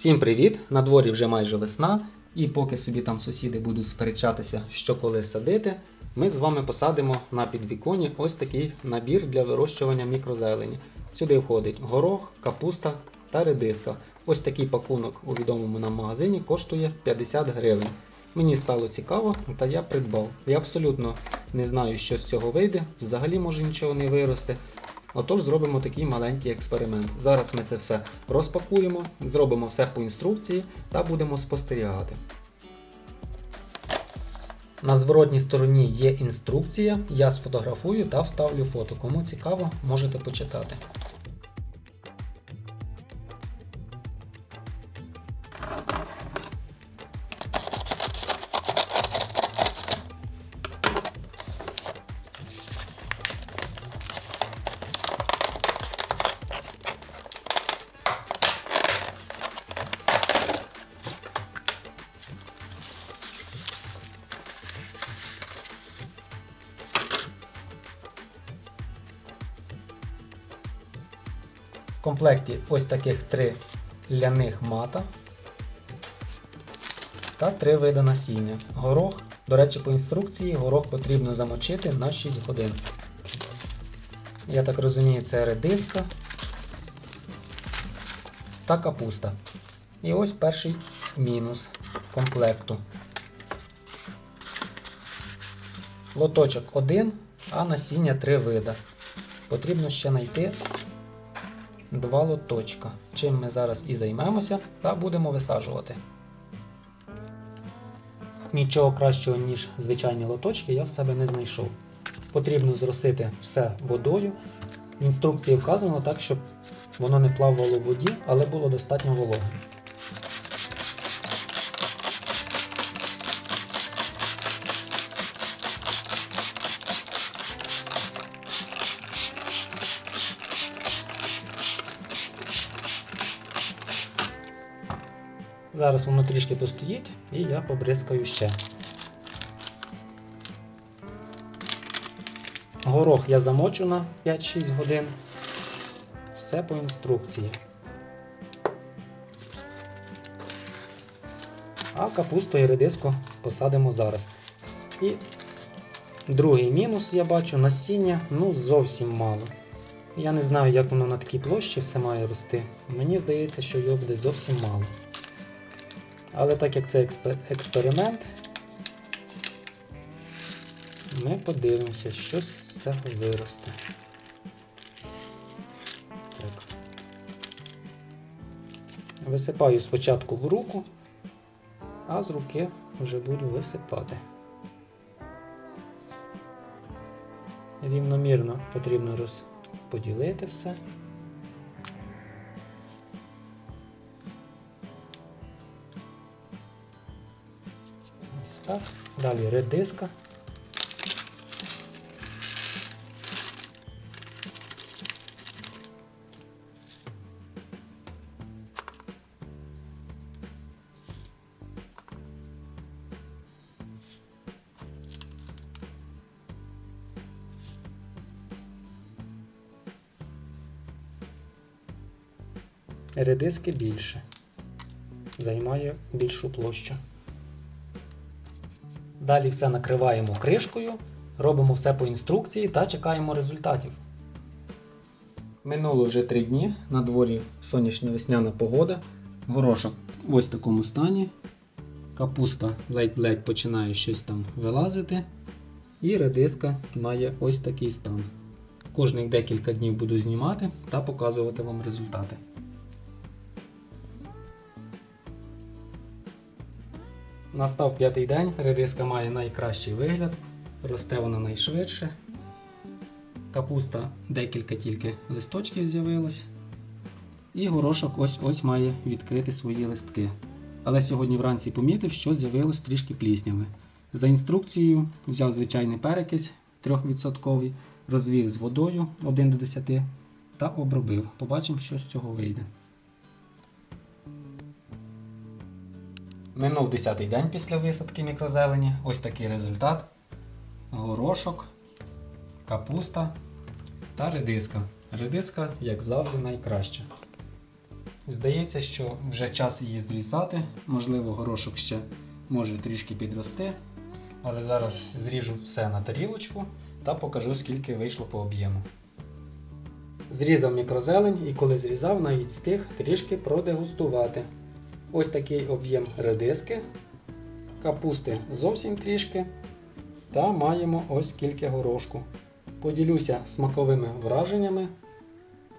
Всім привіт! На дворі вже майже весна, і поки собі там сусіди будуть сперечатися, що коли садити, ми з вами посадимо на підвіконі ось такий набір для вирощування мікрозелені. Сюди входить горох, капуста та редиска. Ось такий пакунок у відомому нам магазині коштує 50 гривень. Мені стало цікаво, та я придбав. Я абсолютно не знаю, що з цього вийде, взагалі може нічого не вирости. Отож, зробимо такий маленький експеримент. Зараз ми це все розпакуємо, зробимо все по інструкції та будемо спостерігати. На зворотній стороні є інструкція, я сфотографую та вставлю фото. Кому цікаво, можете почитати. В комплекті ось таких три ляних мата та три види насіння. Горох, до речі, по інструкції горох потрібно замочити на 6 годин. Я так розумію, це редиска та капуста. І ось перший мінус комплекту. Лоточок один, а насіння три вида. Потрібно ще знайти два лоточка. Чим ми зараз і займемося та будемо висаджувати. Нічого кращого, ніж звичайні лоточки, я в себе не знайшов. Потрібно зросити все водою. В інструкції вказано так, щоб воно не плавало в воді, але було достатньо вологим. Зараз воно трішки постоїть і я побризкаю ще. Горох я замочу на 5-6 годин. Все по інструкції. А капусту і редиску посадимо зараз. І другий мінус я бачу насіння ну зовсім мало. Я не знаю, як воно на такій площі все має рости. Мені здається, що його буде зовсім мало. Але так як це експер- експеримент, ми подивимося, що з цього виросте. Так. Висипаю спочатку в руку, а з руки вже буду висипати. Рівномірно потрібно розподілити все. Так. Далі редиска. Редиски більше. Займає більшу площу. Далі все накриваємо кришкою, робимо все по інструкції та чекаємо результатів. Минуло вже 3 дні, на дворі сонячна весняна погода. Горошок в ось такому стані. Капуста ледь-ледь починає щось там вилазити. І редиска має ось такий стан. Кожних декілька днів буду знімати та показувати вам результати. Настав п'ятий день, редиска має найкращий вигляд, росте вона найшвидше. Капуста декілька тільки листочків з'явилось. І горошок ось-ось має відкрити свої листки. Але сьогодні вранці помітив, що з'явилось трішки плісняви. За інструкцією взяв звичайний перекись 3%, розвів з водою 1 до 10 та обробив. Побачимо, що з цього вийде. Минув 10-й день після висадки мікрозелені. Ось такий результат. Горошок, капуста та редиска. Редиска, як завжди, найкраща. Здається, що вже час її зрізати. Можливо, горошок ще може трішки підрости. Але зараз зріжу все на тарілочку та покажу, скільки вийшло по об'єму. Зрізав мікрозелень і коли зрізав, навіть встиг трішки продегустувати. Ось такий об'єм редиски, капусти зовсім трішки. Та маємо ось скільки горошку. Поділюся смаковими враженнями.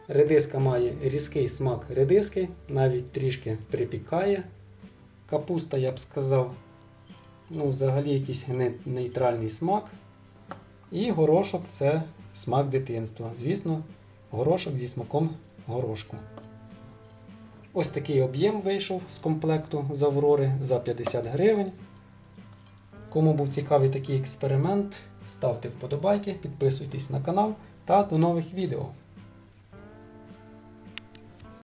Редиска має різкий смак редиски, навіть трішки припікає. Капуста, я б сказав, ну, взагалі якийсь нейтральний смак. І горошок це смак дитинства. Звісно, горошок зі смаком горошку. Ось такий об'єм вийшов з комплекту з Аврори за 50 гривень. Кому був цікавий такий експеримент, ставте вподобайки, підписуйтесь на канал та до нових відео.